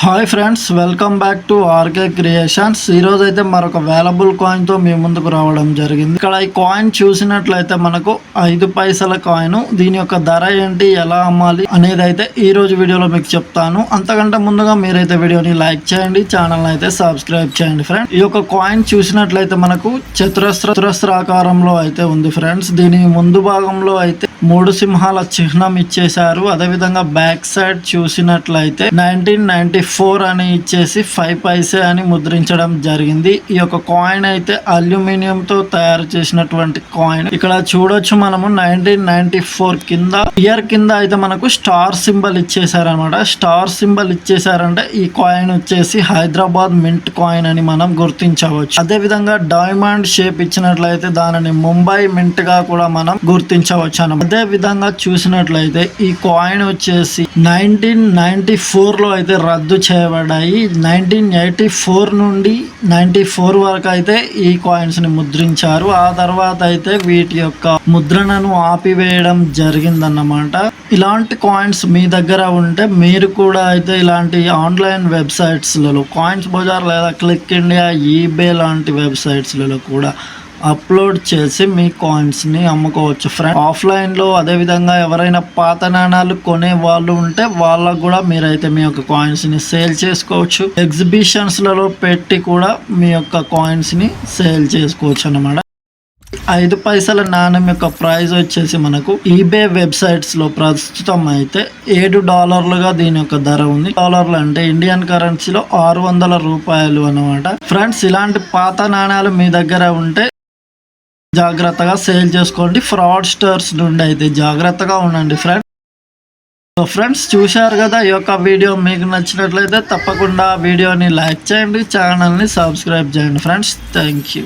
Hi friends welcome back to RK creations. ఈ రోజు అయితే మరొక వేలబుల్ కాయిన్తో మీ ముందుకు రావడం జరిగింది. ఇక్కడ ఈ కాయిన్ చూసినట్లయితే మనకు ఐదు పైసల కాయిన్ దీని యొక్క ధర ఏంటి ఎలా అమ్మాలి అనేది అయితే ఈ రోజు వీడియోలో మీకు చెప్తాను. అంతకంటే ముందుగా మీరైతే వీడియోని లైక్ చేయండి ఛానల్ అయితే సబ్స్క్రైబ్ చేయండి ఫ్రెండ్స్ ఈ యొక్క కాయిన్ చూసినట్లయితే మనకు చతురస్ర చతురస్ర ఆకారంలో అయితే ఉంది ఫ్రెండ్స్ దీని ముందు భాగంలో అయితే మూడు సింహాల చిహ్నం ఇచ్చేశారు. అదేవిధంగా బ్యాక్ సైడ్ చూసినట్లయితే నైన్టీన్ నైన్టీ ఫోర్ అని ఇచ్చేసి ఫైవ్ పైసే అని ముద్రించడం జరిగింది. ఈ యొక్క కాయిన్ అయితే అల్యూమినియం తో తయారు చేసినటువంటి కాయిన్. ఇక్కడ చూడొచ్చు మనము నైన్టీన్ నైన్టీ ఫోర్ కింద ఇయర్ కింద అయితే మనకు స్టార్ సింబల్ ఇచ్చేసారనమాట స్టార్ సింబల్ ఇచ్చేసారంటే ఈ కాయిన్ వచ్చేసి హైదరాబాద్ మింట్ కాయిన్ అని మనం గుర్తించవచ్చు. అదే విధంగా డైమండ్ షేప్ ఇచ్చినట్లయితే దానిని ముంబై మింట్గా కూడా మనం గుర్తించవచ్చు అన్నమాట అదే విధంగా చూసినట్లయితే ఈ కాయిన్ వచ్చేసి నైన్టీన్ నైన్టీ ఫోర్లో అయితే రద్దు చేయబడ్డాయి. నైన్టీన్ ఎయిటీ ఫోర్ నుండి నైన్టీ ఫోర్ వరకు అయితే ఈ కాయిన్స్ని ముద్రించారు. ఆ తర్వాత అయితే వీటి యొక్క ముద్రణను ఆపివేయడం జరిగిందన్నమాట. ఇలాంటి కాయిన్స్ మీ దగ్గర ఉంటే మీరు కూడా అయితే ఇలాంటి ఆన్లైన్ వెబ్సైట్స్లలో కాయిన్స్ బజార్ లేదా క్లిక్ ఇండియా ఈబే లాంటి వెబ్సైట్స్లలో కూడా అప్లోడ్ చేసి మీ కాయిన్స్ని అమ్ముకోవచ్చు. ఫ్రెండ్ ఆఫ్లైన్లో అదేవిధంగా ఎవరైనా పాత నాణాలు కొనే వాళ్ళు ఉంటే వాళ్ళకు కూడా మీరైతే మీ యొక్క కాయిన్స్ని సేల్ చేసుకోవచ్చు. ఎగ్జిబిషన్స్లలో పెట్టి కూడా మీ యొక్క కాయిన్స్ని సేల్ చేసుకోవచ్చు అన్నమాట. ఐదు పైసల నాణ్యం యొక్క ప్రైస్ వచ్చేసి మనకు ఈబే వెబ్సైట్స్లో ప్రస్తుతం అయితే ఏడు డాలర్లుగా దీని యొక్క ధర ఉంది. డాలర్లు అంటే ఇండియన్ కరెన్సీలో ఆరు వందల రూపాయలు అన్నమాట. ఫ్రెండ్స్ ఇలాంటి పాత నాణ్యాలు మీ దగ్గర ఉంటే జాగ్రత్తగా సేల్ చేసుకోండి. ఫ్రాడ్ స్టోర్స్ నుండి అయితే జాగ్రత్తగా ఉండండి ఫ్రెండ్స్ సో ఫ్రెండ్స్ చూశారు కదా ఈ యొక్క వీడియో మీకు నచ్చినట్లయితే తప్పకుండా వీడియోని లైక్ చేయండి ఛానల్ని సబ్స్క్రైబ్ చేయండి. Friends thank you